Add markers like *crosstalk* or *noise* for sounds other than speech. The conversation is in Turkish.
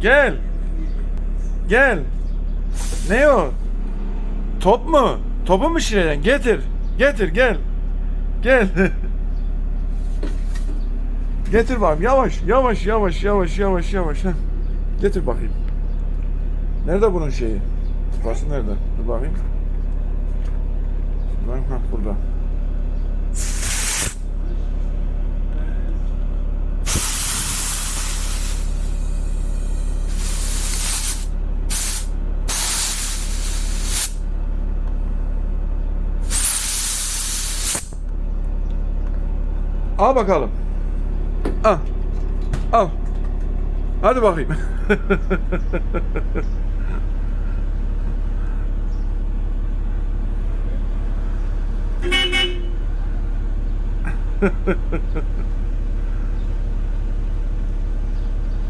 Gel. Gel. Ne o? Top mu? Topu mu şireceksin? Getir. Getir gel. Gel. *laughs* Getir bakayım. Yavaş, yavaş, yavaş, yavaş, yavaş, yavaş. Heh. Getir bakayım. Nerede bunun şeyi? Kupası nerede? Dur bakayım. Dur bakayım. Hah, burada. Al bakalım. Al. Al. Hadi bakayım. *laughs*